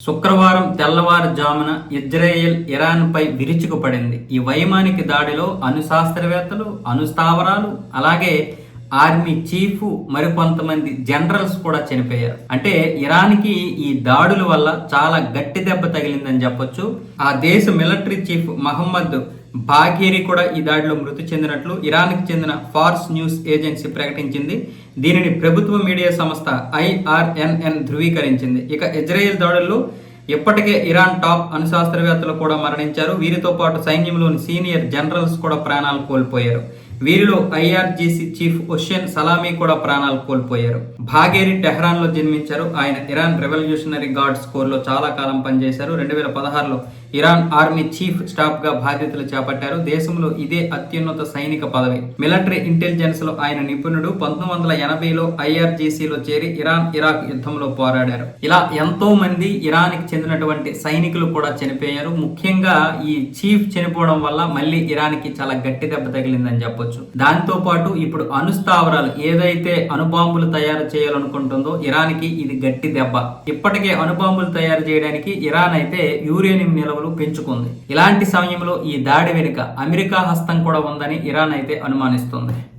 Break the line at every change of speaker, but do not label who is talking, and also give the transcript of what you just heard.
శుక్రవారం తెల్లవారుజామున ఇజ్రాయెల్ ఇరాన్పై విరుచుకుపడింది. ఈ వైమానిక దాడిలో అణు శాస్త్రవేత్తలు అణు స్థావరాలు అలాగే ఆర్మీ చీఫ్ మరికొంతమంది జనరల్స్ కూడా చనిపోయారు. అంటే ఇరాన్కి ఈ దాడుల వల్ల చాలా గట్టి దెబ్బ తగిలిందని చెప్పొచ్చు. ఆ దేశ మిలిటరీ చీఫ్ మహమ్మద్ బాఘేరి కూడా ఈ దాడిలో మృతి చెందినట్లు ఇరాన్కి చెందిన ఫార్స్ న్యూస్ ఏజెన్సీ ప్రకటించింది. దీనిని ప్రభుత్వ మీడియా సంస్థ ఐఆర్ఎన్ఎన్ ధృవీకరించింది. ఇక ఇజ్రాయెల్ దాడుల్లో ఇప్పటికే ఇరాన్ టాప్ అణుశాస్త్రవేత్తలు కూడా మరణించారు. వీరితో పాటు సైన్యంలోని సీనియర్ జనరల్స్ కూడా ప్రాణాలు కోల్పోయారు. వీరిలో ఐఆర్జీసీ చీఫ్ హుస్సేన్ సలామీ కూడా ప్రాణాలు కోల్పోయారు. భాగేరి టెహ్రాన్లో జన్మించారు. ఆయన ఇరాన్ రెవల్యూషనరీ గార్డ్స్ కోర్లో చాలా కాలం పనిచేశారు. రెండు వేల పదహారులో ఇరాన్ ఆర్మీ చీఫ్ స్టాఫ్గా బాధ్యతలు చేపట్టారు. దేశంలో ఇదే అత్యున్నత సైనిక పదవి. మిలిటరీ ఇంటెలిజెన్స్లో ఆయన నిపుణుడు. పంతొమ్మిది వందల ఎనభైలో ఐఆర్జీసీలో చేరి ఇరాన్ ఇరాక్ యుద్ధంలో పోరాడారు. ఇలా ఎంతో మంది ఇరాన్కి చెందినటువంటి సైనికులు కూడా చనిపోయారు. ముఖ్యంగా ఈ చీఫ్ చనిపోవడం వల్ల మళ్ళీ ఇరాన్కి చాలా గట్టి దెబ్బ తగిలిందని చెప్పొచ్చు. దాంతో పాటు ఇప్పుడు అణుస్థావరాలు ఏదైతే అణుబాంబులు తయారు చేయాలనుకుంటుందో ఇరాన్కి ఇది గట్టి దెబ్బ. ఇప్పటికే అణుబాంబులు తయారు చేయడానికి ఇరాన్ అయితే యూరేనియం నిల్వలు పెంచుకుంది. ఇలాంటి సమయంలో ఈ దాడి వెనుక అమెరికా హస్తం కూడా ఉందని ఇరాన్ అయితే అనుమానిస్తుంది.